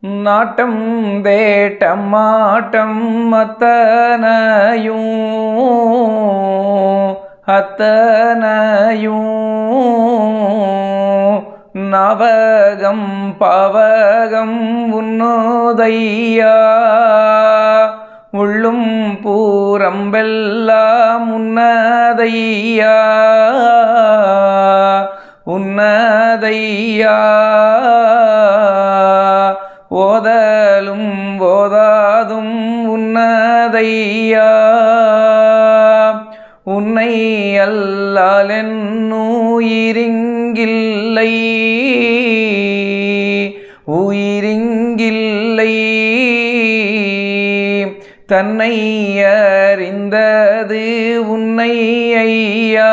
நாட்டம் தேட்டம் மாட்டம் அத்தனையும் அத்தனையும். நவகம் பவகம் உன்னோதையா? உள்ளும் பூரம்பெல்லாம் உன்னதையா? உன்னதையா? ஐயா உன்னை அல்லால் என்னுயிரிங்கில்லை உயிரிங்கில்லை. தன்னை அறிந்தது உன்னை ஐயா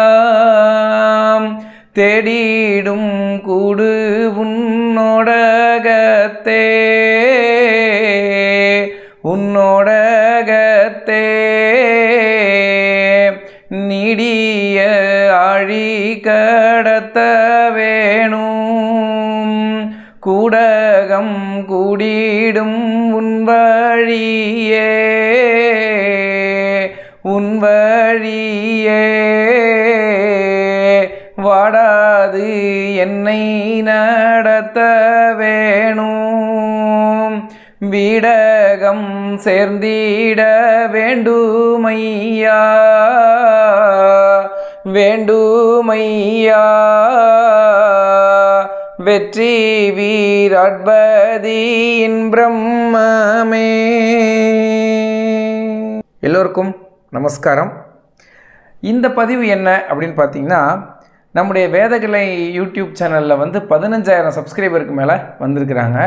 தேடிடும் கூடு கூடிடும் உன்வழியே உன்வழியே வாடாது என்னை நடத்த வேணும். வீடகம் சேர்ந்திட வேண்டுமையா வேண்டுமையா. வெற்றி வீராட்பதியின் பிரம்மமே. எல்லோருக்கும் நமஸ்காரம். இந்த பதிவு என்ன அப்படின்னு பார்த்தீங்கன்னா நம்முடைய வேதகலை யூடியூப் சேனலில் வந்து பதினஞ்சாயிரம் சப்ஸ்கிரைபருக்கு மேலே வந்திருக்கிறாங்க.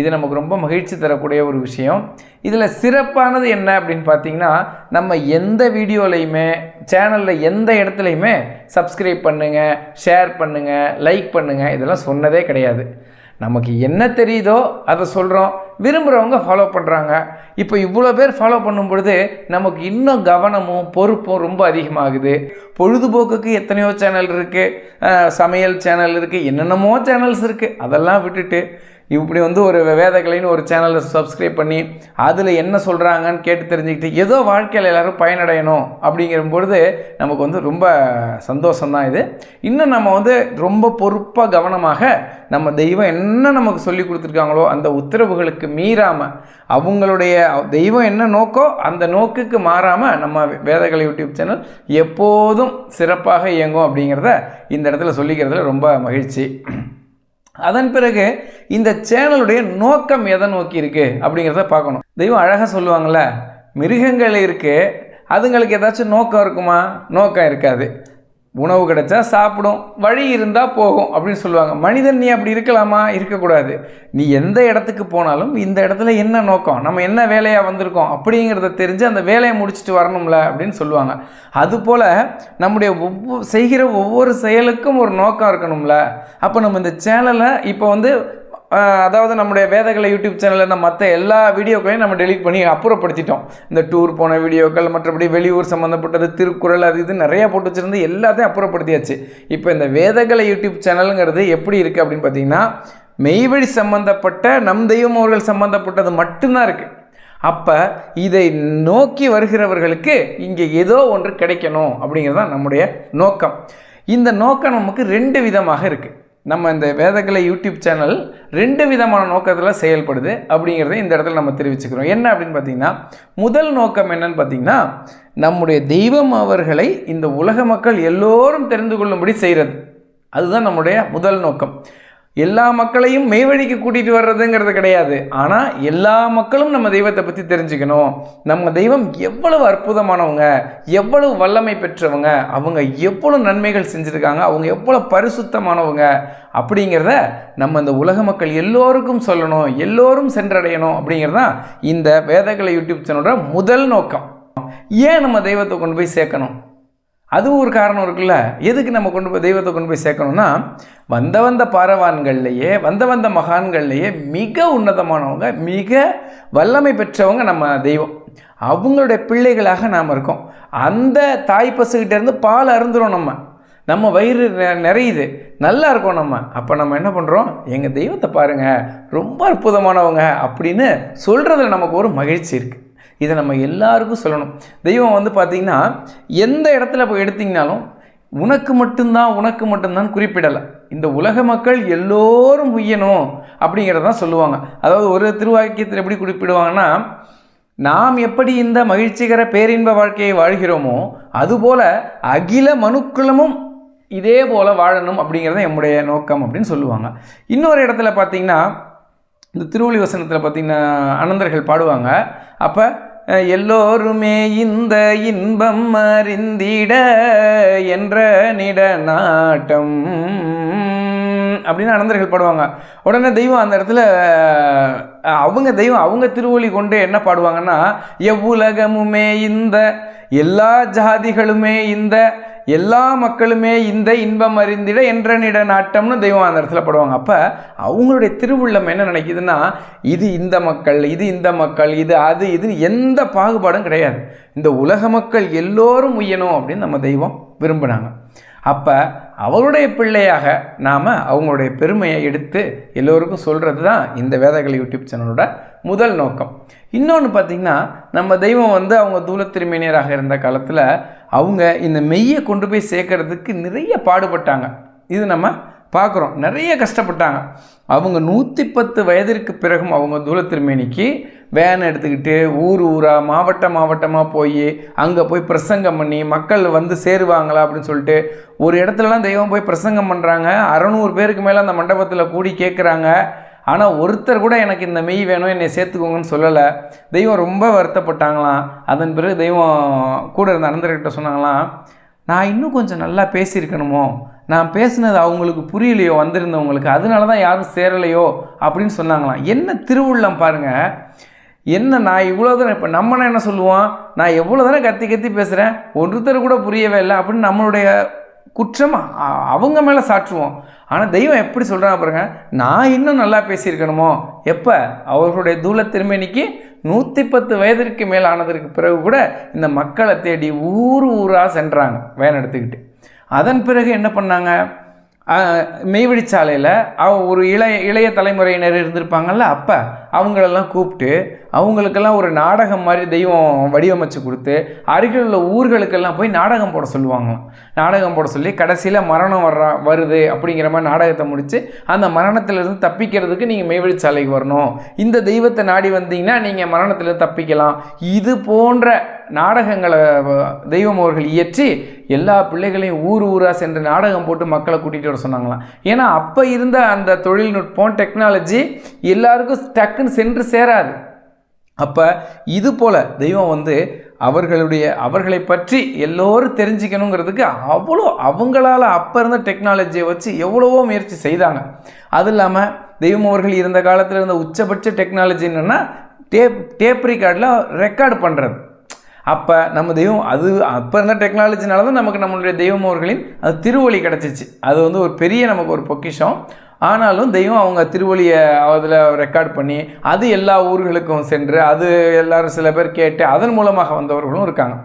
இது நமக்கு ரொம்ப மகிழ்ச்சி தரக்கூடிய ஒரு விஷயம். இதில் சிறப்பானது என்ன அப்படின்னு பார்த்தீங்கன்னா நம்ம எந்த வீடியோலையுமே சேனலில் எந்த இடத்துலையுமே சப்ஸ்கிரைப் பண்ணுங்கள் ஷேர் பண்ணுங்கள் லைக் பண்ணுங்கள் இதெல்லாம் சொன்னதே கிடையாது. நமக்கு என்ன தெரியுதோ அதை சொல்கிறோம் விரும்புகிறவங்க ஃபாலோ பண்ணுறாங்க இப்போ இவ்வளோ பேர் ஃபாலோ பண்ணும் பொழுது நமக்கு இன்னும் கவனமும் பொறுப்பும் ரொம்ப அதிகமாகுது. பொழுதுபோக்குக்கு எத்தனையோ சேனல் இருக்குது சமையல் சேனல் இருக்குது என்னென்னமோ சேனல்ஸ் இருக்குது அதெல்லாம் விட்டுட்டு இப்படி வந்து ஒரு வேதகலைன்னு ஒரு சேனலை சப்ஸ்கிரைப் பண்ணி அதில் என்ன சொல்கிறாங்கன்னு கேட்டு தெரிஞ்சுக்கிட்டு ஏதோ வாழ்க்கையில் எல்லோரும் பயனடையணும் அப்படிங்கிற பொழுது நமக்கு வந்து ரொம்ப சந்தோஷம்தான் இது. இன்னும் நம்ம வந்து ரொம்ப பொறுப்பாக கவனமாக நம்ம தெய்வம் என்ன நமக்கு சொல்லி கொடுத்துருக்காங்களோ அந்த உத்தரவுகளுக்கு மீறாமல் அவங்களுடைய தெய்வம் என்ன நோக்கோ அந்த நோக்குக்கு மாறாமல் நம்ம வேதகலை யூடியூப் சேனல் எப்போதும் சிறப்பாக இயங்கும் அப்படிங்கிறத இந்த இடத்துல சொல்லிக்கிறதுல ரொம்ப மகிழ்ச்சி. அதன் பிறகு இந்த சேனலுடைய நோக்கம் எதை நோக்கி இருக்குது அப்படிங்கிறத பார்க்கணும். தெய்வம் அழகாக சொல்லுவாங்கள்ல மிருகங்கள் இருக்குது அதுங்களுக்கு ஏதாச்சும் நோக்கம் இருக்குமா? நோக்கம் இருக்காது. உணவு கிடைச்சா சாப்பிடும் வழி இருந்தால் போகும் அப்படின்னு சொல்லுவாங்க. மனிதன் நீ அப்படி இருக்கலாமா? இருக்கக்கூடாது. நீ எந்த இடத்துக்கு போனாலும் இந்த இடத்துல என்ன நோக்கம்? நம்ம என்ன வேலையாக வந்திருக்கோம்? அப்படிங்கிறத தெரிஞ்சு அந்த வேலையை முடிச்சுட்டு வரணும்ல அப்படின்னு சொல்லுவாங்க. அதுபோல் நம்முடைய ஒவ்வொரு செய்கிற ஒவ்வொரு செயலுக்கும் ஒரு நோக்கம் இருக்கணும்ல. அப்போ நம்ம இந்த சேனலை இப்போ வந்து அதாவது நம்முடைய வேதகலை யூடியூப் சேனலில் இருந்த மற்ற எல்லா வீடியோக்களையும் நம்ம டெலிட் பண்ணி அப்புறப்படுத்திட்டோம். இந்த டூர் போன வீடியோக்கள் மற்றபடி வெளியூர் சம்மந்தப்பட்டது திருக்குறள் அது இது நிறையா போட்டு வச்சுருந்து எல்லாத்தையும் அப்புறப்படுத்தியாச்சு. இப்போ இந்த வேதகலை யூடியூப் சேனலுங்கிறது எப்படி இருக்குது அப்படின்னு பார்த்தீங்கன்னா மெய்வழி சம்மந்தப்பட்ட நம் தெய்வம் அவர்கள் சம்மந்தப்பட்டது மட்டும்தான் இருக்குது அப்போ இதை நோக்கி வருகிறவர்களுக்கு இங்கே ஏதோ ஒன்று கிடைக்கணும் அப்படிங்கிறது தான் நம்முடைய நோக்கம். இந்த நோக்கம் நமக்கு ரெண்டு விதமாக இருக்குது நம்ம இந்த வேதக்கலை யூடியூப் சேனல் ரெண்டு விதமான நோக்கத்தில் செயல்படுது அப்படிங்கிறத இந்த இடத்துல நம்ம தெரிவிச்சுக்கிறோம். என்ன அப்படின்னு பார்த்தீங்கன்னா முதல் நோக்கம் என்னன்னு பார்த்தீங்கன்னா நம்முடைய தெய்வம் அவர்களை இந்த உலக மக்கள் எல்லோரும் தெரிந்து கொள்ளும்படி செய்கிறது அதுதான் நம்முடைய முதல் நோக்கம். எல்லா மக்களையும் மெய்வழிக்கு கூட்டிகிட்டு வர்றதுங்கிறது கிடையாது. ஆனால் எல்லா மக்களும் நம்ம தெய்வத்தை பற்றி தெரிஞ்சுக்கணும். நம்ம தெய்வம் எவ்வளவு அற்புதமானவங்க எவ்வளவு வல்லமை பெற்றவங்க அவங்க எவ்வளவு நன்மைகள் செஞ்சுருக்காங்க அவங்க எவ்வளோ பரிசுத்தமானவங்க அப்படிங்கிறத நம்ம இந்த உலக மக்கள் எல்லோருக்கும் சொல்லணும் எல்லோரும் சென்றடையணும் அப்படிங்கிறது தான் இந்த வேதகலை யூடியூப் சேனலோட முதல் நோக்கம். ஏன் நம்ம தெய்வத்தை கொண்டு போய் சேர்க்கணும்? அதுவும் ஒரு காரணம் இருக்குல்ல. எதுக்கு நம்ம கொண்டு போய் தெய்வத்தை கொண்டு போய் சேர்க்கணும்னா வந்த வந்த பாரவான்கள்லையே வந்த வந்த மகான்கள்லையே மிக உன்னதமானவங்க மிக வல்லமை பெற்றவங்க நம்ம தெய்வம். அவங்களுடைய பிள்ளைகளாக நாம் இருக்கோம். அந்த தாய் பசுக்கிட்டேருந்து பால் அருந்துடும் நம்ம. நம்ம வயிறு நெ- நிறையுது. நல்லா இருக்கோம் நம்ம. அப்போ நம்ம என்ன பண்ணுறோம் எங்கள் தெய்வத்தை பாருங்கள் ரொம்ப அற்புதமானவங்க அப்படின்னு சொல்கிறதுல நமக்கு ஒரு மகிழ்ச்சி இருக்குது இதை நம்ம எல்லாருக்கும் சொல்லணும். தெய்வம் வந்து பார்த்திங்கன்னா எந்த இடத்துல போய் எடுத்தீங்கனாலும் உனக்கு மட்டும்தான் உனக்கு மட்டும்தான் குறிப்பிடலை. இந்த உலக மக்கள் எல்லோரும் உய்யணும் அப்படிங்கிறதான் சொல்லுவாங்க. அதாவது ஒரு திருவாக்கியத்தில் எப்படி குறிப்பிடுவாங்கன்னா நாம் எப்படி இந்த மகிழ்ச்சிகர பேரின்ப வாழ்க்கையை வாழ்கிறோமோ அதுபோல அகில மனுக்குலமும் இதே போல் வாழணும் அப்படிங்கிறது என்னுடைய நோக்கம் அப்படின்னு சொல்லுவாங்க. இன்னொரு இடத்துல பார்த்தீங்கன்னா இந்த திருவள்ளி வசனத்தில் பார்த்தீங்கன்னா அனந்தர்கள் பாடுவாங்க. அப்போ எல்லோருமே இந்த இன்பம் அறிந்திட என்ற நிட நாட்டம். அப்படின்னு அனந்தர்கள் பாடுவாங்க. உடனே தெய்வம் அந்த இடத்துல அவங்க தெய்வம் அவங்க திருவொழி கொண்டு என்ன பாடுவாங்கன்னா எவ்வுலகமுமே இந்த எல்லா ஜாதிகளுமே இந்த எல்லா மக்களுமே இந்த இன்பம் அறிந்திட என்றனிட நாட்டம்னு தெய்வம் அந்த இடத்துல படுவாங்க. அப்போ அவங்களுடைய திருவுள்ளம் என்ன நினைக்குதுன்னா இது இந்த மக்கள் இது இந்த மக்கள் இது அது இது எந்த பாகுபாடும் கிடையாது. இந்த உலக மக்கள் எல்லோரும் உய்யணும் அப்படின்னு நம்ம தெய்வம் விரும்பினாங்க. அப்போ அவருடைய பிள்ளையாக நாம் அவங்களுடைய பெருமையை எடுத்து எல்லோருக்கும் சொல்கிறது தான் இந்த வேதகலை யூடியூப் சேனலோட முதல் நோக்கம். இன்னொன்று பார்த்திங்கன்னா நம்ம தெய்வம் வந்து அவங்க தூலத்திருமேனியராக இருந்த காலத்தில் அவங்க இந்த மெய்யை கொண்டு போய் சேர்க்கறதுக்கு நிறைய பாடுபட்டாங்க. இது நம்ம பார்க்குறோம் நிறைய கஷ்டப்பட்டாங்க. அவங்க நூற்றி பத்து வயதிற்கு பிறகும் அவங்க தூலத்திருமேனிக்கு வேன் எடுத்துக்கிட்டு ஊர் ஊராக மாவட்ட மாவட்டமாக போய் அங்கே போய் பிரசங்கம் பண்ணி மக்கள் வந்து சேருவாங்களா அப்படின்னு சொல்லிட்டு ஒரு இடத்துலலாம் தெய்வம் போய் பிரசங்கம் பண்ணுறாங்க அறநூறு பேருக்கு மேலே அந்த மண்டபத்தில் கூடி கேட்குறாங்க ஆனால் ஒருத்தர் கூட எனக்கு இந்த மெய் வேணும் என்னை சேர்த்துக்கோங்கன்னு சொல்லலை. தெய்வம் ரொம்ப வருத்தப்பட்டாங்களாம். அதன் பிறகு தெய்வம் கூட இருந்த அனந்தர்கிட்ட சொன்னாங்களாம் நான் இன்னும் கொஞ்சம் நல்லா பேசியிருக்கணுமோ? நான் பேசினது அவங்களுக்கு புரியலையோ வந்திருந்தவங்களுக்கு. அதனால தான் யாரும் சேரலையோ? அப்படின்னு சொன்னாங்களாம். என்ன திருவுள்ளம் பாருங்கள் என்ன நான் இவ்வளோ தூரம் இப்போ நம்ம என்ன சொல்லுவோம்? நான் எவ்வளோ தூரம் கத்தி கத்தி பேசுகிறேன் ஒருத்தர் கூட புரியவே இல்லை அப்படின்னு நம்மளுடைய குற்றம் அவங்க மேலே சாற்றுவோம். ஆனால் தெய்வம் எப்படி சொல்கிறாங்க பாருங்க நான் இன்னும் நல்லா பேசியிருக்கணுமோ? எப்போ? அவர்களுடைய தூள திருமணிக்கு நூற்றி பத்து வயதிற்கு மேல் ஆனதற்கு பிறகு கூட இந்த மக்களை தேடி ஊர் ஊராக சென்றாங்க வேன் எடுத்துக்கிட்டு. அதன் பிறகு என்ன பண்ணாங்க? ஆஹ், மெய்வழிச்சாலையில் அவ ஒரு இளைய இளைய தலைமுறையினர் இருந்திருப்பாங்கல்ல அப்போ அவங்களெல்லாம் கூப்பிட்டு அவங்களுக்கெல்லாம் ஒரு நாடகம் மாதிரி தெய்வம் வடிவமைச்சு கொடுத்து அருகில் உள்ள ஊர்களுக்கெல்லாம் போய் நாடகம் போட சொல்லுவாங்களாம். நாடகம் போட சொல்லி கடைசியில் மரணம் வர்ற வருது அப்படிங்கிற மாதிரி நாடகத்தை முடித்து அந்த மரணத்திலிருந்து தப்பிக்கிறதுக்கு நீங்கள் மெய்வழிச்சாலைக்கு வரணும். இந்த தெய்வத்தை நாடி வந்தீங்கன்னா நீங்கள் மரணத்திலிருந்து தப்பிக்கலாம். இது போன்ற நாடகங்களை தெய்வம் அவர்கள் இயற்றி எல்லா பிள்ளைகளையும் ஊர் ஊராக சென்று நாடகம் போட்டு மக்களை கூட்டிகிட்டு வர சொன்னாங்களாம். ஏன்னா அப்போ இருந்த அந்த தொழில்நுட்பம் டெக்னாலஜி எல்லாருக்கும் டக்குன்னு சென்று சேராது. அப்போ இது போல் தெய்வம் வந்து அவர்களுடைய அவர்களை பற்றி எல்லோரும் தெரிஞ்சுக்கணுங்கிறதுக்கு அவ்வளோ அவங்களால அப்போ இருந்த டெக்னாலஜியை வச்சு எவ்வளவோ முயற்சி செய்தாங்க. அது இல்லாமல் தெய்வம் அவர்கள் இருந்த காலத்தில் இருந்த உச்சபட்ச டெக்னாலஜி என்னென்னா டேப் டேப் ரெக்கார்டில் ரெக்கார்டு பண்ணுறது அப்போ நம்ம தெய்வம் அது அப்போ இருந்த டெக்னாலஜினால தான் நமக்கு நம்மளுடைய தெய்வம் அவர்களின் அது திருவொளி கிடச்சிச்சு. அது வந்து ஒரு பெரிய நமக்கு ஒரு பொக்கிஷம். ஆனாலும் தெய்வம் அவங்க திருவொழியை அதில் ரெக்கார்ட் பண்ணி அது எல்லா ஊர்களுக்கும் சென்று அது எல்லாரும் சில பேர் கேட்டு அதன் மூலமாக வந்தவர்களும் இருக்காங்க.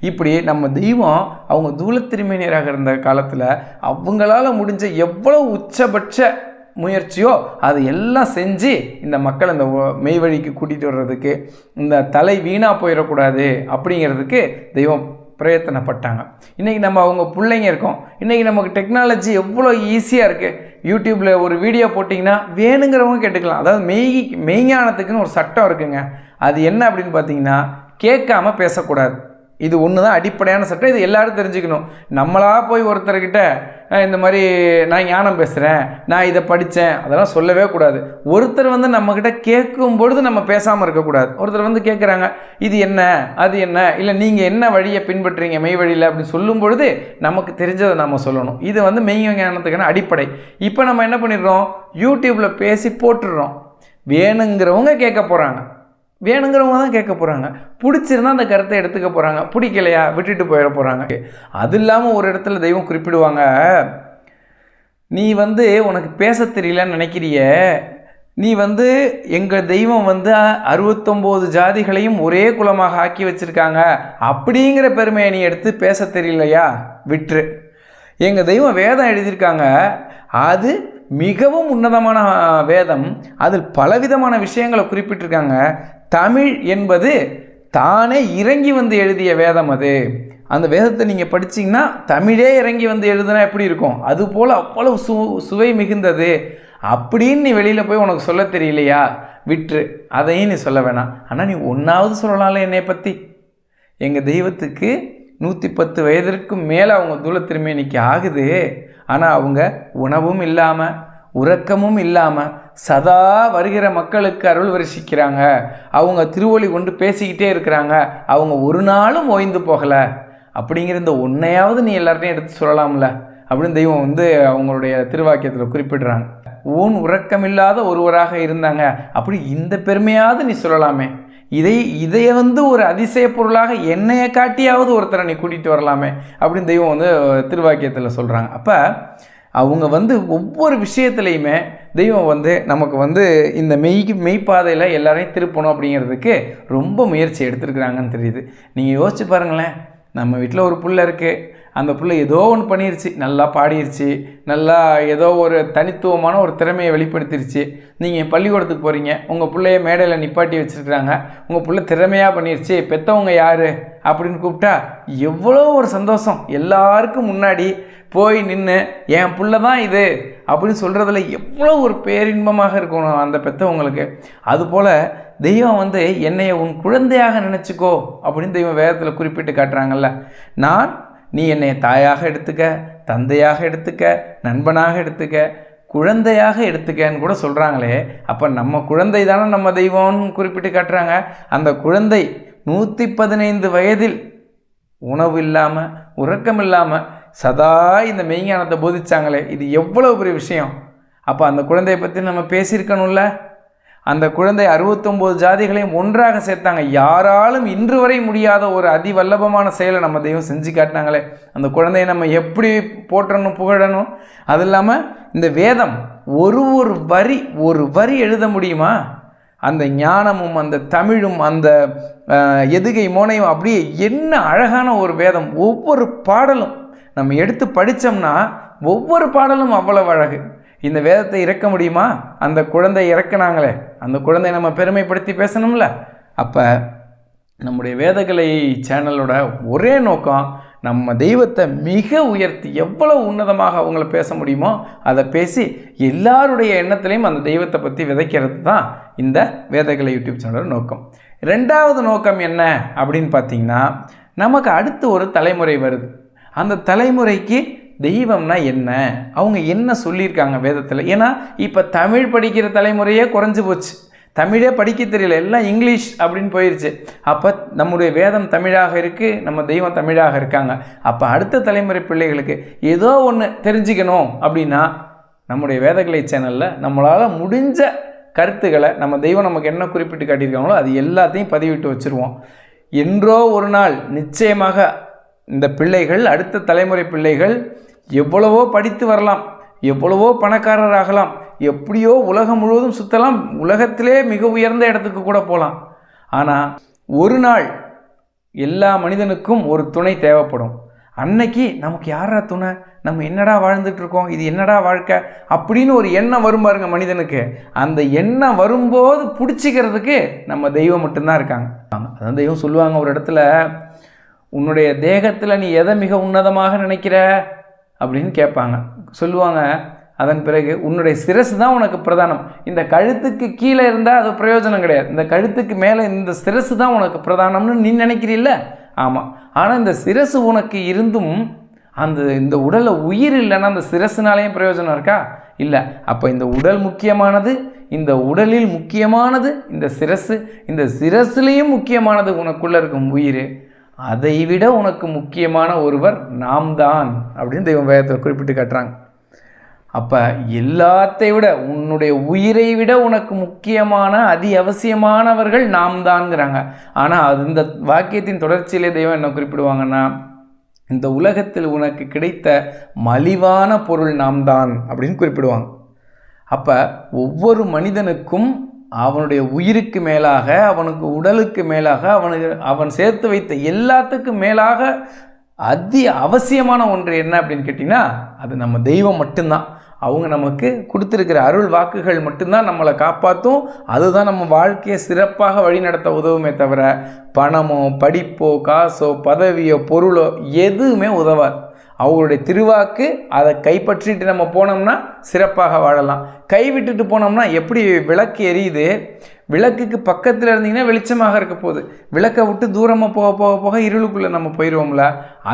இப்படி நம்ம தெய்வம் அவங்க தூளத்திருமேனியராக இருந்த காலத்தில் அவங்களால முடிஞ்ச எவ்வளோ உச்சபட்ச முயற்சியோ அது எல்லாம் செஞ்சு இந்த மக்கள் இந்த மெய்வழிக்கு கூட்டிகிட்டு வர்றதுக்கு இந்த தலை வீணாக போயிடக்கூடாது அப்படிங்கிறதுக்கு தெய்வம் பிரயத்தனப்பட்டாங்க. இன்றைக்கி நம்ம அவங்க பிள்ளைங்க இருக்கோம். இன்றைக்கி நமக்கு டெக்னாலஜி எவ்வளோ ஈஸியாக இருக்குது யூடியூப்பில் ஒரு வீடியோ போட்டிங்கன்னா வேணுங்கிறவங்க கேட்டுக்கலாம். அதாவது மெய் மெய்ஞானத்துக்குன்னு ஒரு சட்டம் இருக்குங்க. அது என்ன அப்படின்னு பார்த்தீங்கன்னா கேட்காம பேசக்கூடாது. இது ஒன்று தான் அடிப்படையான சட்டம். இது எல்லோரும் தெரிஞ்சுக்கணும். நம்மளாக போய் ஒருத்தர்கிட்ட இந்த மாதிரி நான் ஞானம் பேசுகிறேன் நான் இதை படித்தேன் அதெல்லாம் சொல்லவே கூடாது. ஒருத்தர் வந்து நம்மக்கிட்ட கேட்கும் பொழுது நம்ம பேசாமல் இருக்கக்கூடாது. ஒருத்தர் வந்து கேட்குறாங்க இது என்ன? அது என்ன? இல்லை நீங்கள் என்ன வழியை பின்பற்றுறீங்க? மெய் வழியில்? அப்படின்னு சொல்லும் பொழுது நமக்கு தெரிஞ்சதை நம்ம சொல்லணும். இது வந்து மெய் ஞானத்துக்கான அடிப்படை. இப்போ நம்ம என்ன பண்ணிடுறோம்? யூடியூப்பில் பேசி போட்டுடுறோம். வேணுங்கிறவங்க கேட்க போகிறாங்க வேணுங்கிறவங்க தான் கேட்க போகிறாங்க பிடிச்சிருந்தா அந்த கருத்தை எடுத்துக்க போகிறாங்க பிடிக்கலையா? விட்டுட்டு போயிட போகிறாங்க அது இல்லாமல் ஒரு இடத்துல தெய்வம் குறிப்பிடுவாங்க. நீ வந்து உனக்கு பேச தெரியலன்னு நினைக்கிறிய? நீ வந்து எங்கள் தெய்வம் வந்து அறுபத்தொம்போது ஜாதிகளையும் ஒரே குலமாக ஆக்கி வச்சிருக்காங்க. அப்படிங்கிற பெருமையை நீ எடுத்து பேச தெரியலையா? விட்டுரு. எங்கள் தெய்வம் வேதம் எழுதியிருக்காங்க. அது மிகவும் உன்னதமான வேதம். அதில் பலவிதமான விஷயங்களை குறிப்பிட்டிருக்காங்க. தமிழ் என்பது தானே இறங்கி வந்து எழுதிய வேதம் அது. அந்த வேதத்தை நீங்கள் படிச்சிங்கன்னா தமிழே இறங்கி வந்து எழுதுனா எப்படி இருக்கும்? அது போல் அவ்வளவு சு சுவை மிகுந்தது. அப்படின்னு நீ வெளியில் போய் உனக்கு சொல்ல தெரியலையா? விற்று அதையும் நீ சொல்ல வேணாம். ஆனால் நீ ஒன்றாவது சொல்லலாம்ல என்னை பற்றி எங்கள் தெய்வத்துக்கு நூற்றி பத்து வயதிற்கும் மேலே அவங்க தூளத்திறமை இன்றைக்கி ஆகுது. ஆனால் அவங்க உணவும் இல்லாமல் உறக்கமும் இல்லாமல் சதா வருகிற மக்களுக்கு அருள் வரிசிக்கிறாங்க. அவங்க திருவொளி கொண்டு பேசிக்கிட்டே இருக்கிறாங்க. அவங்க ஒரு நாளும் ஓய்ந்து போகலை. அப்படிங்கிற இந்த ஒன்றையாவது நீ எல்லார்ட்டையும் எடுத்து சொல்லலாம்ல. அப்படின்னு தெய்வம் வந்து அவங்களுடைய திருவாக்கியத்தில் குறிப்பிடுறாங்க. ஊன் உறக்கமில்லாத ஒருவராக இருந்தாங்க. அப்படி இந்த பெருமையாவது நீ சொல்லலாமே. இதை இதைய வந்து ஒரு அதிசய பொருளாக என்னைய காட்டியாவது ஒருத்தரை நீ கூட்டிகிட்டு வரலாமே. அப்படின்னு தெய்வம் வந்து திருவாக்கியத்தில் சொல்கிறாங்க அப்போ அவங்க வந்து ஒவ்வொரு விஷயத்துலையுமே தெய்வம் வந்து நமக்கு வந்து இந்த மெய்க்கு மெய்ப்பாதையில் எல்லாரையும் திருப்பணும் அப்படிங்கிறதுக்கு ரொம்ப முயற்சி எடுத்துருக்குறாங்கன்னு தெரியுது. நீங்கள் யோசிச்சு பாருங்களேன். நம்ம வீட்டில் ஒரு புள்ள இருக்குது அந்த பிள்ளை ஏதோ ஒன்று பண்ணிருச்சு. நல்லா பாடிருச்சு. நல்லா ஏதோ ஒரு தனித்துவமான ஒரு திறமையை வெளிப்படுத்திருச்சு. நீங்கள் பள்ளிக்கூடத்துக்கு போகிறீங்க உங்கள் பிள்ளைய மேடையில் நிப்பாட்டி வச்சுருக்குறாங்க. உங்கள் பிள்ளை திறமையாக பண்ணிருச்சு. பெற்றவங்க யார்? அப்படின்னு கூப்பிட்டா எவ்வளோ ஒரு சந்தோஷம். எல்லாருக்கும் முன்னாடி போய் நின்று என் பிள்ளை தான் இது. அப்படின்னு சொல்கிறதுல எவ்வளோ ஒரு பேரின்பமாக இருக்கணும் அந்த பெற்றவங்களுக்கு அதுபோல் தெய்வம் வந்து என்னைய உன் குழந்தையாக நினச்சிக்கோ. அப்படின்னு தெய்வம் வேதத்தில் குறிப்பிட்டு காட்டுறாங்கல்ல. நான் நீ என்னை தாயாக எடுத்துக்க தந்தையாக எடுத்துக்க நண்பனாக எடுத்துக்க குழந்தையாக எடுத்துக்கன்னு கூட சொல்கிறாங்களே அப்போ நம்ம குழந்தை தானே நம்ம தெய்வம்னு குறிப்பிட்டு காட்டுறாங்க. அந்த குழந்தை நூற்றி பதினைந்து வயதில் உணவு இல்லாமல் உறக்கம் இல்லாமல் சதா இந்த மெய்ஞானத்தை போதிச்சாங்களே இது எவ்வளோ பெரிய விஷயம். அப்போ அந்த குழந்தையை பற்றி நம்ம பேசியிருக்கணும்ல? அந்த குழந்தை அறுபத்தொம்போது ஜாதிகளையும் ஒன்றாக சேர்த்தாங்க. யாராலும் இன்று வரை முடியாத ஒரு அதிவல்லபமான செயலை நம்ம தெய்வம் செஞ்சு காட்டினாங்களே. அந்த குழந்தையை நம்ம எப்படி போற்றணும் புகழணும்? அது இல்லாமல் இந்த வேதம் ஒரு ஒரு வரி ஒரு வரி எழுத முடியுமா? அந்த ஞானமும் அந்த தமிழும் அந்த எதுகை மோனையும் அப்படியே என்ன அழகான ஒரு வேதம். ஒவ்வொரு பாடலும் நம்ம எடுத்து படித்தோம்னா ஒவ்வொரு பாடலும் அவ்வளவு அழகு. இந்த வேதத்தை இறக்க முடியுமா? அந்த குழந்தை இறக்குனாங்களே. அந்த குழந்தையை நம்ம பெருமைப்படுத்தி பேசணும்ல. அப்போ நம்முடைய வேதகலை சேனலோட ஒரே நோக்கம் நம்ம தெய்வத்தை மிக உயர்த்தி எவ்வளோ உன்னதமாக அவங்கள பேச முடியுமோ அதை பேசி எல்லாருடைய எண்ணத்திலையும் அந்த தெய்வத்தை பற்றி விதைக்கிறது தான் இந்த வேதகலை யூடியூப் சேனலோட நோக்கம். ரெண்டாவது நோக்கம் என்ன அப்படின்னு பார்த்தீங்கன்னா நமக்கு அடுத்து ஒரு தலைமுறை வருது. அந்த தலைமுறைக்கு தெய்வம்னா என்ன? அவங்க என்ன சொல்லியிருக்காங்க வேதத்தில்? ஏன்னா இப்போ தமிழ் படிக்கிற தலைமுறையே குறைஞ்சி போச்சு. தமிழே படிக்க தெரியல எல்லாம் இங்கிலீஷ் அப்படின்னு போயிடுச்சு அப்போ நம்முடைய வேதம் தமிழாக இருக்குது நம்ம தெய்வம் தமிழாக இருக்காங்க. அப்போ அடுத்த தலைமுறை பிள்ளைகளுக்கு ஏதோ ஒன்று தெரிஞ்சுக்கணும் அப்படின்னா நம்முடைய வேதக்கலை சேனலில் நம்மளால் முடிஞ்ச கருத்துக்களை நம்ம தெய்வம் நமக்கு என்ன குறிப்பிட்டு காட்டியிருக்காங்களோ அது எல்லாத்தையும் பதிவிட்டு வச்சுருவோம். என்றோ ஒரு நாள் நிச்சயமாக இந்த பிள்ளைகள் அடுத்த தலைமுறை பிள்ளைகள் எவ்வளவோ படித்து வரலாம் எவ்வளவோ பணக்காரர் ஆகலாம் எப்படியோ உலகம் முழுவதும் சுற்றலாம் உலகத்திலே மிக உயர்ந்த இடத்துக்கு கூட போகலாம். ஆனால் ஒரு நாள் எல்லா மனிதனுக்கும் ஒரு துணை தேவைப்படும். அன்னைக்கு நமக்கு யாரா துணை? நம்ம என்னடா வாழ்ந்துட்டுருக்கோம் இது என்னடா வாழ்க்கை? அப்படின்னு ஒரு எண்ணம் வரும் பாருங்க மனிதனுக்கு. அந்த எண்ணம் வரும்போது பிடிச்சிக்கிறதுக்கு நம்ம தெய்வம் மட்டும்தான் இருக்காங்க. அதான் தெய்வம் சொல்லுவாங்க ஒரு இடத்துல உன்னுடைய தேகத்தில் நீ எதை மிக உன்னதமாக நினைக்கிற? அப்படின்னு கேட்பாங்க. சொல்லுவாங்க அதன் பிறகு உன்னுடைய சிரசு தான் உனக்கு பிரதானம். இந்த கழுத்துக்கு கீழே இருந்தால் அது பிரயோஜனம் கிடையாது. இந்த கழுத்துக்கு மேலே இந்த சிரசு தான் உனக்கு பிரதானம்னு நீ நினைக்கிறீல்ல? ஆமாம் ஆனால் இந்த சிரசு உனக்கு இருந்தும் அந்த இந்த உடலில் உயிர் இல்லைன்னா அந்த சிரசுனாலேயும் பிரயோஜனம் இருக்கா? இல்லை. அப்போ இந்த உடல் முக்கியமானது இந்த உடலில் முக்கியமானது இந்த சிரசு இந்த சிரசுலேயும் முக்கியமானது உனக்குள்ளே இருக்கும் உயிர். அதை விட உனக்கு முக்கியமான ஒருவர் நாம் தான் அப்படின்னு தெய்வம் வேதத்தில் குறிப்பிட்டு காட்டுறாங்க. அப்போ எல்லாத்தை விட உன்னுடைய உயிரை விட உனக்கு முக்கியமான அதி அவசியமானவர்கள் நாம் தான்ங்கிறாங்க ஆனால் அது இந்த வாக்கியத்தின் தொடர்ச்சியிலே தெய்வம் என்ன குறிப்பிடுவாங்கன்னா இந்த உலகத்தில் உனக்கு கிடைத்த மலிவான பொருள் நாம் தான் அப்படின்னு குறிப்பிடுவாங்க. அப்போ ஒவ்வொரு மனிதனுக்கும் அவனுடைய உயிருக்கு மேலாக அவனுக்கு உடலுக்கு மேலாக அவனுக்கு அவன் சேர்த்து வைத்த எல்லாத்துக்கும் மேலாக அதி அவசியமான ஒன்று என்ன அப்படின்னு கேட்டிங்கன்னா அது நம்ம தெய்வம் மட்டும்தான். அவங்க நமக்கு கொடுத்துருக்கிற அருள் வாக்குகள் மட்டும்தான் நம்மளை காப்பாற்றும். அதுதான் நம்ம வாழ்க்கையை சிறப்பாக வழிநடத்த உதவுமே தவிர பணமோ படிப்போ காசோ பதவியோ பொருளோ எதுவுமே உதவாது. அவங்களுடைய திருவாக்கு அதை கைப்பற்றிட்டு நம்ம போனோம்னா சிறப்பாக வாழலாம். கை விட்டுட்டு போனோம்னா எப்படி விளக்கு எரியுது? விளக்குக்கு பக்கத்தில் இருந்தீங்கன்னா வெளிச்சமாக இருக்க போகுது. விளக்கை விட்டு தூரமாக போக போக போக இருளுக்குள்ளே நம்ம போயிடுவோம்ல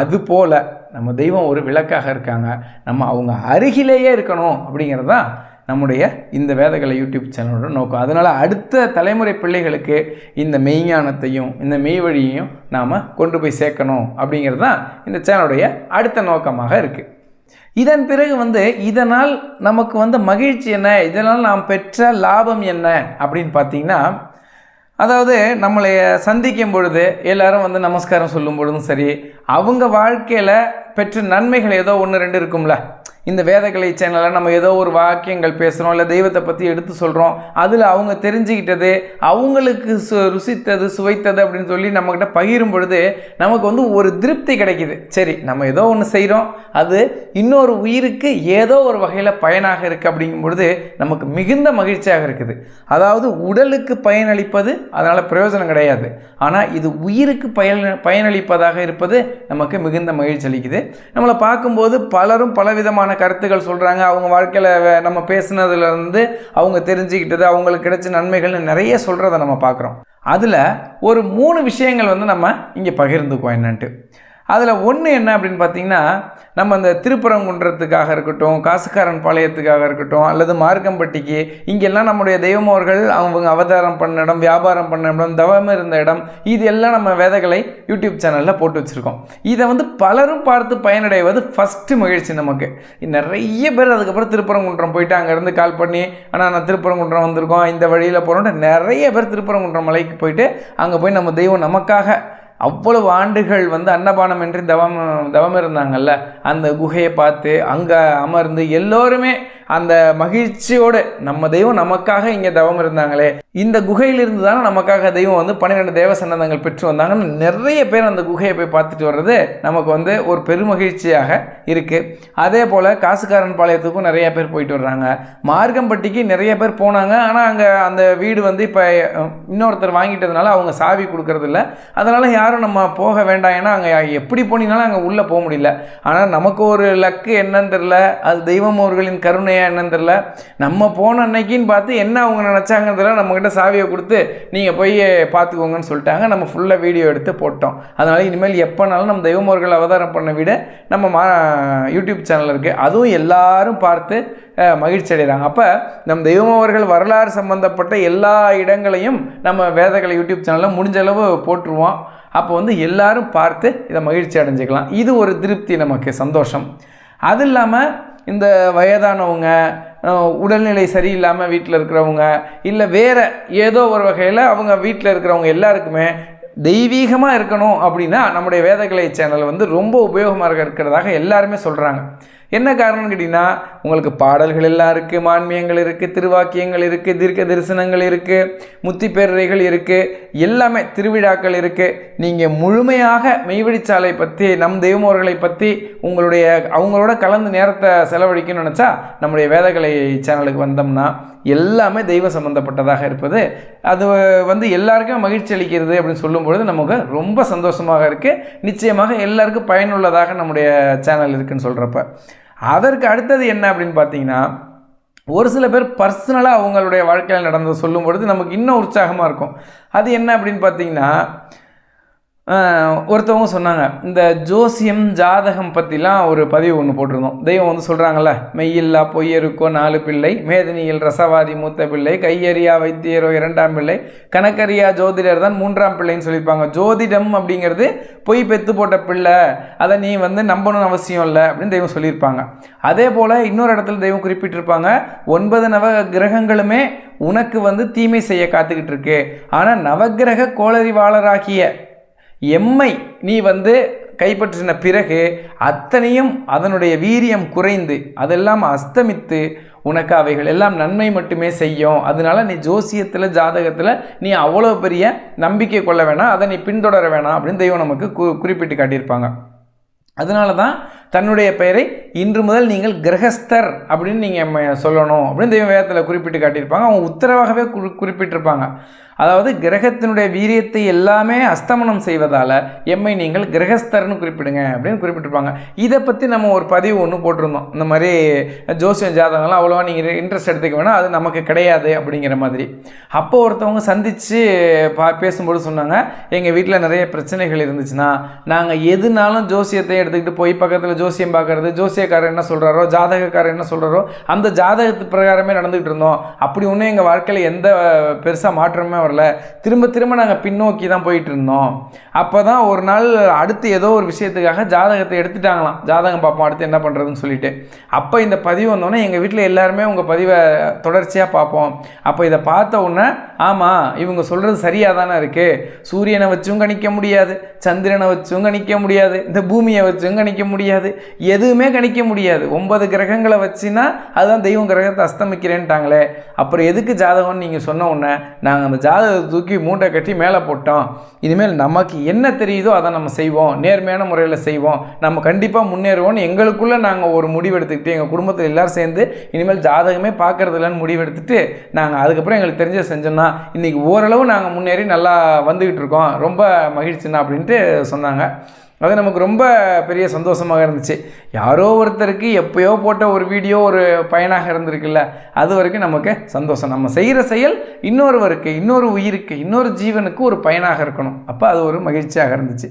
அது போல் நம்ம தெய்வம் ஒரு விளக்காக இருக்காங்க. நம்ம அவங்க அருகிலேயே இருக்கணும் அப்படிங்கிறது தான் நம்முடைய இந்த வேதகலை யூடியூப் சேனலோட நோக்கம். அதனால் அடுத்த தலைமுறை பிள்ளைகளுக்கு இந்த மெய்ஞானத்தையும் இந்த மெய் வழியையும் நாம் கொண்டு போய் சேர்க்கணும் அப்படிங்கிறது தான் இந்த சேனலுடைய அடுத்த நோக்கமாக இருக்குது இதன் பிறகு வந்து இதனால் நமக்கு வந்து மகிழ்ச்சி என்ன? இதனால் நாம் பெற்ற லாபம் என்ன? அப்படின்னு பார்த்தீங்கன்னா அதாவது நம்மளை சந்திக்கும் பொழுது எல்லாரும் வந்து நமஸ்காரம் சொல்லும் பொழுதும் சரி அவங்க வாழ்க்கையில் பெற்ற நன்மைகள் ஏதோ ஒன்று ரெண்டு இருக்கும்ல. இந்த வேதக்கலை சேனலில் நம்ம ஏதோ ஒரு வாக்கியங்கள் பேசுகிறோம் இல்லை தெய்வத்தை பற்றி எடுத்து சொல்கிறோம் அதில் அவங்க தெரிஞ்சுக்கிட்டது அவங்களுக்கு சு ருசித்தது சுவைத்தது அப்படின்னு சொல்லி நம்மக்கிட்ட பகிரும் பொழுது நமக்கு வந்து ஒரு திருப்தி கிடைக்குது. சரி நம்ம ஏதோ ஒன்று செய்கிறோம் அது இன்னொரு உயிருக்கு ஏதோ ஒரு வகையில் பயனாக இருக்குது அப்படிங்கும் பொழுது நமக்கு மிகுந்த மகிழ்ச்சியாக இருக்குது. அதாவது உடலுக்கு பயனளிப்பது அதனால் பிரயோஜனம் கிடையாது. ஆனால் இது உயிருக்கு பயன் பயனளிப்பதாக இருப்பது நமக்கு மிகுந்த மகிழ்ச்சி அளிக்குது. நம்மளை பார்க்கும்போது பலரும் பலவிதமான கருத்துக்கள் சொல்கிறாங்க அவங்க வாழ்க்கையில் நம்ம பேசுனதுலேருந்து அவங்க தெரிஞ்சுக்கிட்டது அவங்களுக்கு கிடைச்ச நன்மைகள்னு நிறைய சொல்கிறத நம்ம பார்க்குறோம். அதில் ஒரு மூணு விஷயங்கள் வந்து நம்ம இங்கே பகிர்ந்துக்குவோம் என்னன்ட்டு. அதில் ஒன்று என்ன அப்படின்னு பார்த்தீங்கன்னா நம்ம அந்த திருப்பரங்குன்றத்துக்காக இருக்கட்டும் காசுக்காரன் பாளையத்துக்காக இருக்கட்டும் அல்லது மார்க்கம்பட்டிக்கு இங்கெல்லாம் நம்முடைய தெய்வமோர்கள் அவங்க அவதாரம் பண்ண இடம் வியாபாரம் பண்ண இடம் தவம் இருந்த இடம் இது எல்லாம் நம்ம வேதகளை யூடியூப் சேனலில் போட்டு வச்சுருக்கோம். இதை வந்து பலரும் பார்த்து பயனடைவது ஃபஸ்ட்டு மகிழ்ச்சி நமக்கு. நிறைய பேர் அதுக்கப்புறம் திருப்பரங்குன்றம் போயிட்டு அங்கேருந்து கால் பண்ணி ஆனால் நான் திருப்பரங்குன்றம் வந்திருக்கோம் இந்த வழியில் போகிறோன்ட்டு நிறைய பேர் திருப்பரங்குன்றம் மலைக்கு போயிட்டு அங்கே போய் நம்ம தெய்வம் நமக்காக அவ்வளவு ஆண்டுகள் வந்து அன்னபானம் என்று தவம் தவம் இருந்தாங்கல்ல அந்த குகையை பார்த்து அங்கே அமர்ந்து எல்லோருமே அந்த மகிழ்ச்சியோடு நம்ம தெய்வம் நமக்காக இங்கே தவம் இருந்தாங்களே இந்த குகையிலிருந்து தானே நமக்காக தெய்வம் வந்து பன்னிரெண்டு தேவ சன்னதங்கள் பெற்று வந்தாங்கன்னு நிறைய பேர் அந்த குகையை போய் பார்த்துட்டு வர்றது நமக்கு வந்து ஒரு பெருமகிழ்ச்சியாக இருக்குது அதே போல் காசுக்காரன் பாளையத்துக்கும் நிறைய பேர் போயிட்டு வர்றாங்க. மார்க்கம்பட்டிக்கு நிறைய பேர் போனாங்க. ஆனால் அங்கே அந்த வீடு வந்து இப்போ இன்னொருத்தர் வாங்கிட்டதுனால அவங்க சாவி கொடுக்கறதில்ல. அதனால் யாரும் நம்ம போக வேண்டாம். ஏன்னா அங்கே எப்படி போனீங்கனாலும் அங்கே உள்ளே போக முடியல. ஆனால் நமக்கு ஒரு லக்கு என்னன்னு தெரில அது தெய்வம் அவர்களின் கருணை என்னன்னு தெரில நம்ம போன அன்னைக்குன்னு பார்த்து என்ன அவங்க நினச்சாங்கிறதுல நம்மக்கிட்ட சாவியை கொடுத்து நீங்கள் போய் பார்த்துக்கோங்கன்னு சொல்லிட்டாங்க. நம்ம ஃபுல்லாக வீடியோ எடுத்து போட்டோம். அதனால் இனிமேல் எப்போனாலும் நம்ம தெய்வமோர்கள் அவதாரம் பண்ண விட நம்ம மா யூடியூப் சேனல் இருக்குது அதுவும் எல்லாரும் பார்த்து மகிழ்ச்சி அடைகிறாங்க. அப்போ நம் தெய்வம் அவர்கள் வரலாறு சம்மந்தப்பட்ட எல்லா இடங்களையும் நம்ம வேதகலை யூடியூப் சேனலில் முடிஞ்ச அளவு போட்டுருவோம். அப்போ வந்து எல்லாரும் பார்த்து இதை மகிழ்ச்சி அடைஞ்சிக்கலாம். இது ஒரு திருப்தி நமக்கு சந்தோஷம். அது இல்லாமல் இந்த வயதானவங்க உடல்நிலை சரியில்லாமல் வீட்டில் இருக்கிறவங்க இல்லை வேறு ஏதோ ஒரு வகையில் அவங்க வீட்டில் இருக்கிறவங்க எல்லாருக்குமே தெய்வீகமாக இருக்கணும் அப்படின்னா நம்முடைய வேதக்கலை சேனல் வந்து ரொம்ப உபயோகமாக இருக்கிறதாக எல்லாருமே சொல்கிறாங்க என்ன காரணம்னு கேட்டிங்கன்னா உங்களுக்கு பாடல்கள் எல்லாம் இருக்குது மான்மியங்கள் இருக்குது திருவாக்கியங்கள் இருக்குது தீர்க்க தரிசனங்கள் இருக்குது முத்திப்பேரறைகள் இருக்குது எல்லாமே திருவிழாக்கள் இருக்குது நீங்கள் முழுமையாக மெய்வழிச்சாலை பற்றி நம் தெய்வமோர்களை பற்றி உங்களுடைய அவங்களோட கலந்து நேரத்தை செலவழிக்கணும்னு நினச்சா நம்முடைய வேதகலை சேனலுக்கு வந்தோம்னா எல்லாமே தெய்வம் சம்மந்தப்பட்டதாக இருப்பது. அது வந்து எல்லாருக்கும் மகிழ்ச்சி அளிக்கிறது அப்படின்னு சொல்லும்பொழுது நமக்கு ரொம்ப சந்தோஷமாக இருக்குது நிச்சயமாக எல்லாருக்கும் பயனுள்ளதாக நம்முடைய சேனல் இருக்குதுன்னு சொல்கிறப்ப அதற்கு அடுத்தது என்ன அப்படின்னு பார்த்தீங்கன்னா ஒரு சில பேர் பர்சனலாக அவங்களுடைய வாழ்க்கையில் நடந்ததை சொல்லும் பொழுது நமக்கு இன்னும் உற்சாகமாக இருக்கும். அது என்ன அப்படின்னு பார்த்தீங்கன்னா ஒருத்தவங்க சொன்னாங்க இந்த ஜோசியம் ஜாதகம் பற்றிலாம் ஒரு பதிவு ஒன்று போட்டிருந்தோம். தெய்வம் வந்து சொல்கிறாங்கல்ல மெய்யில்லா பொய்யருக்கோ நாலு பிள்ளை மேதினியில் ரசவாதி மூத்த பிள்ளை கையறியா வைத்தியரோ இரண்டாம் பிள்ளை கணக்கறியா ஜோதிடர் தான் மூன்றாம் பிள்ளைன்னு சொல்லியிருப்பாங்க ஜோதிடம் அப்படிங்கிறது பொய் பெத்து போட்ட பிள்ளை அதை நீ வந்து நம்பணும்னு அவசியம் இல்லை அப்படின்னு தெய்வம் சொல்லியிருப்பாங்க. அதே போல் இன்னொரு இடத்துல தெய்வம் குறிப்பிட்டிருப்பாங்க ஒன்பது நவ கிரகங்களுமே உனக்கு வந்து தீமை செய்ய காத்துக்கிட்டு இருக்கு. ஆனால் நவக்கிரக கோளறிவாளராகிய எம்மை நீ வந்து கைப்பற்றின பிறகு அத்தனையும் அதனுடைய வீரியம் குறைந்து அதெல்லாம் அஸ்தமித்து உனக்கு அவைகள் எல்லாம் நன்மை மட்டுமே செய்யும். அதனால நீ ஜோசியத்தில் ஜாதகத்தில் நீ அவ்வளோ பெரிய நம்பிக்கை கொள்ள வேணாம் அதை நீ பின்தொடர வேணாம் அப்படின்னு தெய்வம் நமக்கு கு குறிப்பிட்டு காட்டியிருப்பாங்க. அதனால தான் தன்னுடைய பெயரை இன்று முதல் நீங்கள் கிரகஸ்தர் அப்படின்னு நீங்கள் சொல்லணும் அப்படின்னு தெய்வ வேதத்தில் குறிப்பிட்டு காட்டியிருப்பாங்க. அவங்க உத்தரவாகவே குறி குறிப்பிட்டிருப்பாங்க. அதாவது கிரகத்தினுடைய வீரியத்தை எல்லாமே அஸ்தமனம் செய்வதால் எம்மை நீங்கள் கிரகஸ்தர்னு குறிப்பிடுங்க அப்படின்னு குறிப்பிட்டிருப்பாங்க. இதை பற்றி நம்ம ஒரு பதிவு ஒன்று போட்டிருந்தோம். இந்த மாதிரி ஜோசியம் ஜாதகம்லாம் அவ்வளோவா நீங்கள் இன்ட்ரெஸ்ட் எடுத்துக்க வேணால் அது நமக்கு கிடையாது அப்படிங்கிற மாதிரி. அப்போ ஒருத்தவங்க சந்தித்து பா பேசும்போது சொன்னாங்க எங்கள் வீட்டில் நிறைய பிரச்சனைகள் இருந்துச்சுன்னா நாங்கள் எதுனாலும் ஜோசியத்தை எடுத்துக்கிட்டு போய் பக்கத்தில் ஜோசியம் பார்க்கறது ஜோசியக்காரர் என்ன சொல்கிறாரோ ஜாதகக்காரர் என்ன சொல்கிறாரோ அந்த ஜாதகத்து பிரகாரமே நடந்துகிட்டு இருந்தோம். அப்படி ஒன்றும் எங்கள் வாழ்க்கையில் எந்த பெருசாக மாற்றமே வரல. திரும்ப திரும்ப நாங்கள் பின்னோக்கி தான் போயிட்டு இருந்தோம். அப்போ தான் ஒரு நாள் அடுத்து ஏதோ ஒரு விஷயத்துக்காக ஜாதகத்தை எடுத்துட்டாங்களாம். ஜாதகம் பார்ப்போம் அடுத்து என்ன பண்ணுறதுன்னு சொல்லிட்டு. அப்போ இந்த பதிவு வந்தோடனே எங்கள் வீட்டில் எல்லாருமே உங்கள் பதிவை தொடர்ச்சியாக பார்ப்போம். அப்போ இதை பார்த்த உடனே ஆமாம் இவங்க சொல்கிறது சரியாக தானே இருக்குது சூரியனை வச்சும் கணிக்க முடியாது சந்திரனை வச்சும் கணிக்க முடியாது இந்த பூமியை வச்சும் கணிக்க முடியாது. எதுவுமே கணிக்க முடியாது. ஒன்பது கிரகங்களை வச்சுன்னா அதுதான் தெய்வம் கிரகத்தை அஸ்தமிக்கிறேன்ட்டாங்களே. அப்புறம் எதுக்கு ஜாதகம்னு நீங்கள் சொன்ன உடனே நாங்கள் அந்த ஜாதகத்தை தூக்கி மூட்டை கட்டி மேலே போட்டோம். இனிமேல் நமக்கு என்ன தெரியுதோ அதை நம்ம செய்வோம். நேர்மையான முறையில் செய்வோம். நம்ம கண்டிப்பாக முன்னேறுவோம்னு எங்களுக்குள்ளே நாங்கள் ஒரு முடிவு எடுத்துக்கிட்டு எங்கள் குடும்பத்தில் எல்லோரும் சேர்ந்து இனிமேல் ஜாதகமே பார்க்கறது இல்லைன்னு நாங்கள் அதுக்கப்புறம் எங்களுக்கு தெரிஞ்ச செஞ்சோம்னா இன்றைக்கி ஓரளவு நாங்கள் முன்னேறி நல்லா வந்துக்கிட்டு இருக்கோம். ரொம்ப மகிழ்ச்சிண்ணா அப்படின்ட்டு சொன்னாங்க. அது நமக்கு ரொம்ப பெரிய சந்தோஷமாக இருந்துச்சு. யாரோ ஒருத்தருக்கு எப்போயோ போட்ட ஒரு வீடியோ ஒரு பயனாக இருந்திருக்குல்ல அது வரைக்கும் நமக்கு சந்தோஷம். நம்ம செய்கிற செயல் இன்னொருவருக்கு இன்னொரு உயிருக்கு இன்னொரு ஜீவனுக்கு ஒரு பயனாக இருக்கணும். அப்போ அது ஒரு மகிழ்ச்சியாக இருந்துச்சு.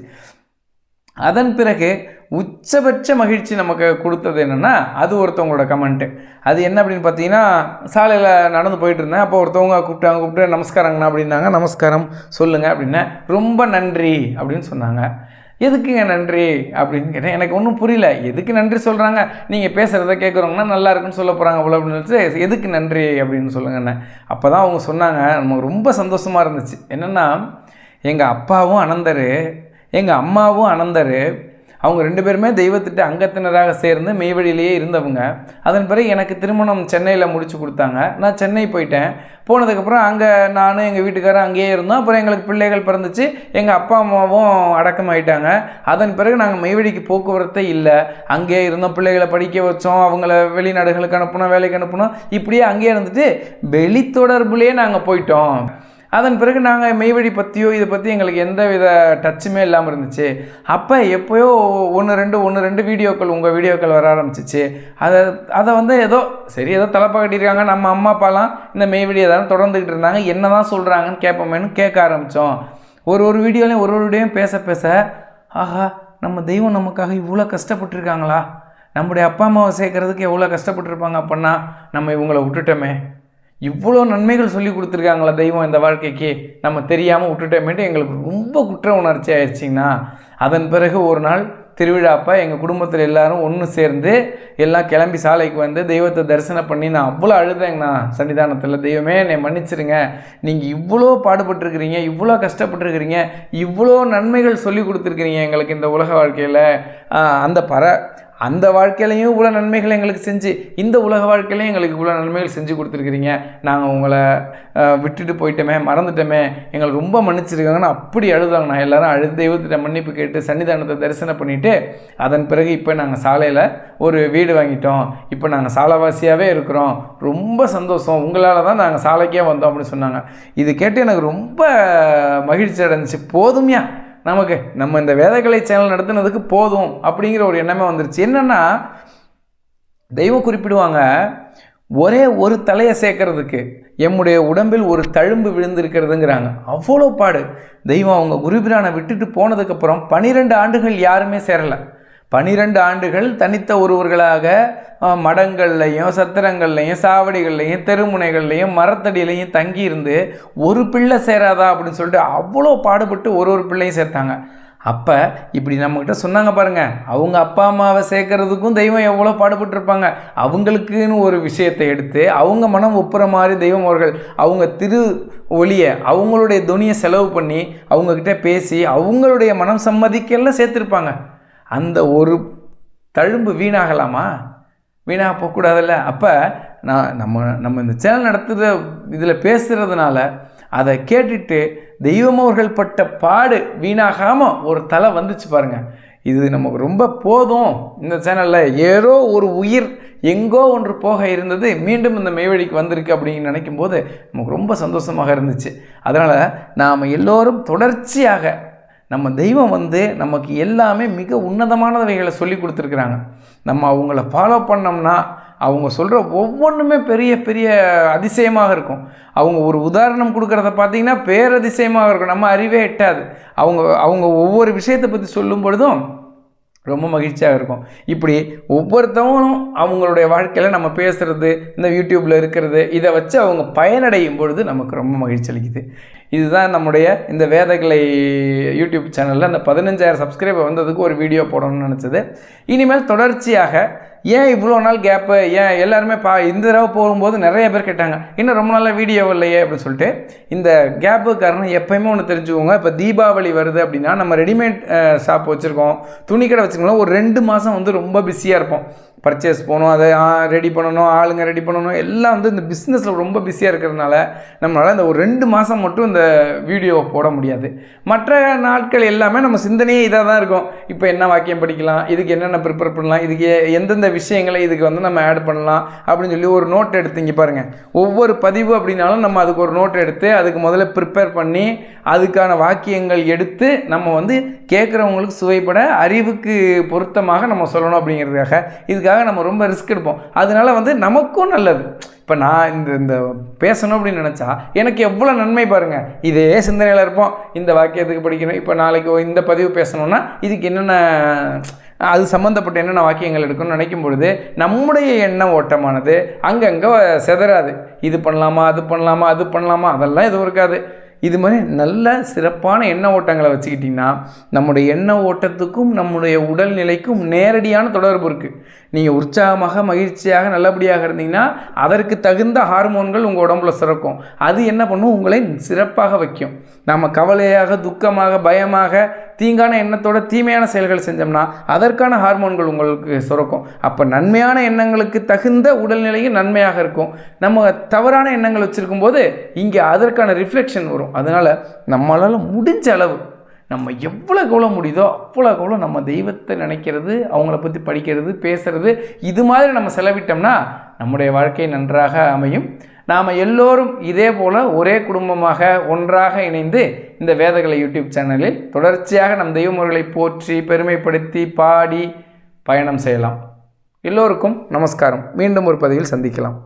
அதன் பிறகு உச்சபட்ச மகிழ்ச்சி நமக்கு கொடுத்தது என்னென்னா அது ஒருத்தவங்களோட கமெண்ட்டு அது என்ன அப்படின்னு பார்த்தீங்கன்னா சாலையில் நடந்து போயிட்டு இருந்தேன். அப்போ ஒருத்தவங்க கூப்பிட்டாங்க கூப்பிட்டு நமஸ்காரங்கண்ணா அப்படின்னாங்க. நமஸ்காரம் சொல்லுங்கள் அப்படின்னேன். ரொம்ப நன்றி அப்படின்னு சொன்னாங்க. எதுக்குங்க நன்றி? அப்படின்னு கேட்டேன். எனக்கு ஒன்றும் புரியல. எதுக்கு நன்றி சொல்கிறாங்க நீங்கள் பேசுகிறத கேட்குறவங்கன்னா நல்லா இருக்குன்னு சொல்ல போகிறாங்க அவ்வளோ அப்படின்னு சொல்லிட்டு எதுக்கு நன்றி அப்படின்னு சொல்லுங்கண்ணே அப்போ தான் அவங்க சொன்னாங்க நமக்கு ரொம்ப சந்தோஷமாக இருந்துச்சு. என்னென்னா எங்கள் அப்பாவும் அனந்தர் எங்கள் அம்மாவும் அனந்தர் அவங்க ரெண்டு பேருமே தெய்வத்திட்ட அங்கத்தினராக சேர்ந்து மெய்வழியிலேயே இருந்தவங்க. அதன் பிறகு எனக்கு திருமணம் சென்னையில் முடிச்சு கொடுத்தாங்க. நான் சென்னை போயிட்டேன். போனதுக்கப்புறம் அங்கே நானும் எங்கள் வீட்டுக்காரரும் அங்கேயே இருந்தோம். அப்புறம் எங்களுக்கு பிள்ளைகள் பிறந்துச்சு. எங்கள் அப்பா அம்மாவும் அடக்கமாயிட்டாங்க. அதன் பிறகு நாங்கள் மெய்வழிக்கு போக்குவரத்தே இல்லை. அங்கேயே இருந்தோம். பிள்ளைகளை படிக்க வச்சோம். அவங்கள வெளிநாடுகளுக்கு அனுப்பணும் வேலைக்கு அனுப்பணும் இப்படியே அங்கேயே இருந்துட்டு வெளித்தொடர்புலேயே நாங்கள் போயிட்டோம். அதன் பிறகு நாங்கள் மெய்வழி பற்றியோ இதை பற்றி எங்களுக்கு எந்த வித டச்சுமே இல்லாமல் இருந்துச்சு. அப்போ எப்போயோ ஒன்று ரெண்டு ஒன்று ரெண்டு வீடியோக்கள் உங்கள் வீடியோக்கள் வர ஆரம்பிச்சிச்சு. அதை அதை வந்து ஏதோ சரி ஏதோ தலைப்பா கட்டியிருக்காங்க நம்ம அம்மா அப்பாலாம் இந்த மெய்வழியை தானே தொடர்ந்துக்கிட்டு இருந்தாங்க என்ன தான் சொல்கிறாங்கன்னு கேட்போமேனு கேட்க ஆரம்பித்தோம் ஒரு ஒரு வீடியோலையும் ஒரு ஒரு வீடியோயும் பேச பேச ஆஹா நம்ம தெய்வம் நமக்காக இவ்வளோ கஷ்டப்பட்டுருக்காங்களா? நம்முடைய அப்பா அம்மாவை சேர்க்கறதுக்கு எவ்வளோ கஷ்டப்பட்டுருப்பாங்க அப்படின்னா நம்ம இவங்களை விட்டுட்டோமே. இவ்வளோ நன்மைகள் சொல்லி கொடுத்துருக்காங்களா தெய்வம் இந்த வாழ்க்கைக்கு? நம்ம தெரியாமல் விட்டுட்டோமேட்டு எங்களுக்கு ரொம்ப குற்ற உணர்ச்சி ஆயிடுச்சிங்கன்னா அதன் பிறகு ஒரு நாள் திருவிழாப்போ எங்கள் குடும்பத்தில் எல்லாரும் ஒன்று சேர்ந்து எல்லாம் கிளம்பி சாலைக்கு வந்து தெய்வத்தை தரிசனம் பண்ணி நான் அவ்வளோ அழுதேங்கண்ணா. சன்னிதானத்தில் தெய்வமே என்னை மன்னிச்சிருங்க. நீங்கள் இவ்வளோ பாடுபட்டுருக்கிறீங்க இவ்வளோ கஷ்டப்பட்டுருக்கிறீங்க இவ்வளோ நன்மைகள் சொல்லி கொடுத்துருக்கிறீங்க எங்களுக்கு இந்த உலக வாழ்க்கையில். அந்த பர அந்த வாழ்க்கையிலையும் இவ்வளோ நன்மைகள் எங்களுக்கு செஞ்சு இந்த உலக வாழ்க்கையிலையும் எங்களுக்கு இவ்வளோ நன்மைகள் செஞ்சு கொடுத்துருக்கிறீங்க. நாங்கள் உங்களை விட்டுட்டு போயிட்டோமே மறந்துட்டோமே. எங்களை ரொம்ப மன்னிச்சிருக்காங்கன்னு அப்படி அழுதாங்க. நான் எல்லாரும் அழுது தெய்வத்திட்ட மன்னிப்பு கேட்டு சன்னிதானத்தை தரிசனம் பண்ணிவிட்டு அதன் பிறகு இப்போ நாங்கள் சாலையில் ஒரு வீடு வாங்கிட்டோம். இப்போ நாங்கள் சாலைவாசியாகவே இருக்கிறோம். ரொம்ப சந்தோஷம். உங்களால் தான் நாங்கள் சாலைக்கே வந்தோம் அப்படின்னு சொன்னாங்க. இது கேட்டு எனக்கு ரொம்ப மகிழ்ச்சி அடைஞ்சிச்சு. போதுமையா. நமக்கு நம்ம இந்த வேதக்கலை சேனல் நடத்துனதுக்கு போதும் அப்படிங்கிற ஒரு எண்ணமே வந்துருச்சு. என்னென்னா தெய்வம் குறிப்பிடுவாங்க ஒரே ஒரு தலையை சேர்க்கறதுக்கு எம்முடைய உடம்பில் ஒரு தழும்பு விழுந்திருக்கிறதுங்கிறாங்க. அவ்வளோ பாடு. தெய்வம் அவங்க குருபிரானை விட்டுட்டு போனதுக்கப்புறம் பனிரெண்டு ஆண்டுகள் யாருமே சேரலை. பனிரெண்டு ஆண்டுகள் தனித்த ஒருவர்களாக மடங்கள்லையும் சத்திரங்கள்லையும் சாவடிகள்லையும் தெருமுனைகள்லையும் மரத்தடியிலையும் தங்கியிருந்து ஒரு பிள்ளை சேராதா அப்படின்னு சொல்லிட்டு அவ்வளோ பாடுபட்டு ஒரு ஒரு பிள்ளையும் சேர்த்தாங்க. அப்போ இப்படி நம்மக்கிட்ட சொன்னாங்க பாருங்கள் அவங்க அப்பா அம்மாவை சேர்க்கறதுக்கும் தெய்வம் எவ்வளோ பாடுபட்டிருப்பாங்க. அவங்களுக்குன்னு ஒரு விஷயத்தை எடுத்து அவங்க மனம் ஒப்புற மாதிரி தெய்வம் அவர்கள் அவங்க திரு ஒளியை அவங்களுடைய துணியை செலவு பண்ணி அவங்கக்கிட்ட பேசி அவங்களுடைய மனம் சம்மதிக்கெல்லாம் சேர்த்துருப்பாங்க. அந்த ஒரு தழும்பு வீணாகலாமா? வீணாக போகக்கூடாதுல்ல அப்போ நான் நம்ம நம்ம இந்த சேனல் நடத்துகிற இதில் பேசுகிறதுனால அதை கேட்டுட்டு தெய்வம் அவர்கள் பட்ட பாடு வீணாகாமல் ஒரு தலை வந்துச்சு பாருங்கள் இது நமக்கு ரொம்ப போதும். இந்த சேனலில் ஏதோ ஒரு உயிர் எங்கோ ஒன்று போக இருந்தது மீண்டும் இந்த மெய்வழிக்கு வந்திருக்கு அப்படின்னு நினைக்கும் போது நமக்கு ரொம்ப சந்தோஷமாக இருந்துச்சு. அதனால் நாம் எல்லோரும் தொடர்ச்சியாக நம்ம தெய்வம் வந்து நமக்கு எல்லாமே மிக உன்னதமானவைகளை சொல்லி கொடுத்துருக்குறாங்க. நம்ம அவங்கள ஃபாலோ பண்ணோம்னா அவங்க சொல்கிற ஒவ்வொன்றுமே பெரிய பெரிய அதிசயமாக இருக்கும். அவங்க ஒரு உதாரணம் கொடுக்குறத பார்த்தீங்கன்னா பேரதிசயமாக இருக்கும். நம்ம அறிவே எட்டாது. அவங்க அவங்க ஒவ்வொரு விஷயத்தை பற்றி சொல்லும் பொழுதும் ரொம்ப மகிழ்ச்சியாக இருக்கும். இப்படி ஒவ்வொருத்தவங்களும் அவங்களுடைய வாழ்க்கையில் நம்ம பேசுகிறது இந்த யூடியூப்பில் இருக்கிறது இதை வச்சு அவங்க பயனடையும் பொழுது நமக்கு ரொம்ப மகிழ்ச்சி அளிக்குது. இதுதான் நம்முடைய இந்த வேதகலை யூடியூப் சேனலில் அந்த பதினஞ்சாயிரம் சப்ஸ்கிரைபர் வந்ததுக்கு ஒரு வீடியோ போடணும்னு நினச்சது. இனிமேல் தொடர்ச்சியாக ஏன் இவ்வளோ நாள் கேப்பு ஏன் எல்லாருமே பா இந்த தடவை போகும்போது நிறைய பேர் கேட்டாங்க இன்னும் ரொம்ப நாளாக வீடியோ இல்லையே? அப்படின்னு சொல்லிட்டு இந்த கேப்பு காரணம் எப்போயுமே ஒன்று தெரிஞ்சுக்கோங்க. இப்போ தீபாவளி வருது அப்படின்னா நம்ம ரெடிமேட் ஷாப் வச்சுருக்கோம். துணிக்கடை வச்சுருக்கோம் ஒரு ரெண்டு மாதம் வந்து ரொம்ப பிஸியாக இருப்போம். பர்ச்சேஸ் போகணும் அதை ரெடி பண்ணணும் ஆளுங்க ரெடி பண்ணணும் எல்லாம் வந்து இந்த பிஸ்னஸில் ரொம்ப பிஸியாக இருக்கிறதுனால நம்மளால் இந்த ஒரு ரெண்டு மாதம் மட்டும் இந்த வீடியோவை போட முடியாது. மற்ற நாட்கள் எல்லாமே நம்ம சிந்தனையே இதாக தான் இருக்கும். இப்போ என்ன வாக்கியம் படிக்கலாம் இதுக்கு என்னென்ன ப்ரிப்பேர் பண்ணலாம் இதுக்கு எந்தெந்த விஷயங்களை இதுக்கு வந்து நம்ம ஆட் பண்ணலாம் அப்படின்னு சொல்லி ஒரு நோட் எடுத்து இங்கே பாருங்கள் ஒவ்வொரு பதிவு அப்படின்னாலும் நம்ம அதுக்கு ஒரு நோட் எடுத்து அதுக்கு முதல்ல ப்ரிப்பேர் பண்ணி அதுக்கான வாக்கியங்கள் எடுத்து நம்ம வந்து கேட்குறவங்களுக்கு சுவைப்பட அறிவுக்கு பொருத்தமாக நம்ம சொல்லணும் அப்படிங்கிறதுக்காக. இதுக்காக நம்ம ரொம்ப ரிஸ்க் எடுப்போம். அதனால வந்து நமக்கும் நல்லது. இப்போ நான் இந்த இந்த பேசணும் அப்படின்னு நினச்சா எனக்கு எவ்வளோ நன்மை பாருங்கள் இதே சிந்தனையில் இருப்போம். இந்த வாக்கியத்துக்கு படிக்கணும்? இப்போ நாளைக்கு இந்த பதிவு பேசணும்னா இதுக்கு என்னென்ன அது சம்மந்தப்பட்ட என்னென்ன வாக்கியங்கள் எடுக்கணும்னு நினைக்கும் பொழுது நம்முடைய எண்ண ஓட்டமானது அங்கங்கே செதறாது. இது பண்ணலாமா அது பண்ணலாமா அது பண்ணலாமா அதெல்லாம் எதுவும் இருக்காது. இது மாதிரி நல்ல சிறப்பான எண்ண ஓட்டங்களை வச்சுக்கிட்டிங்கன்னா நம்முடைய எண்ண ஓட்டத்துக்கும் நம்முடைய உடல்நிலைக்கும் நேரடியான தொடர்பு இருக்குது நீங்கள் உற்சாகமாக மகிழ்ச்சியாக நல்லபடியாக இருந்தீங்கன்னா அதற்கு தகுந்த ஹார்மோன்கள் உங்கள் உடம்புல சிறக்கும். அது என்ன பண்ணும்? உங்களை சிறப்பாக வைக்கும். நம்ம கவலையாக துக்கமாக பயமாக தீங்கான எண்ணத்தோட தீமையான செயல்கள் செஞ்சோம்னா அதற்கான ஹார்மோன்கள் உங்களுக்கு சுரக்கும். அப்போ நன்மையான எண்ணங்களுக்கு தகுந்த உடல்நிலையும் நன்மையாக இருக்கும். நம்ம தவறான எண்ணங்கள் வச்சுருக்கும் போது இங்கே அதற்கான ரிஃப்ளெக்ஷன் வரும். அதனால் நம்மளால் முடிஞ்ச அளவு நம்ம எவ்வளோ எவ்வளோ முடியுதோ அவ்வளோ எவ்வளோ நம்ம தெய்வத்தை நினைக்கிறது அவங்கள பற்றி படிக்கிறது பேசுறது இது மாதிரி நம்ம செலவிட்டோம்னா நம்முடைய வாழ்க்கை நன்றாக அமையும். நாம் எல்லோரும் இதே போல் ஒரே குடும்பமாக ஒன்றாக இணைந்து இந்த வேதகலை யூடியூப் சேனலில் தொடர்ச்சியாக நம் தெய்வமுறைகளை போற்றி பெருமைப்படுத்தி பாடி பயணம் செய்யலாம். எல்லோருக்கும் நமஸ்காரம். மீண்டும் ஒரு பதிவில் சந்திக்கலாம்.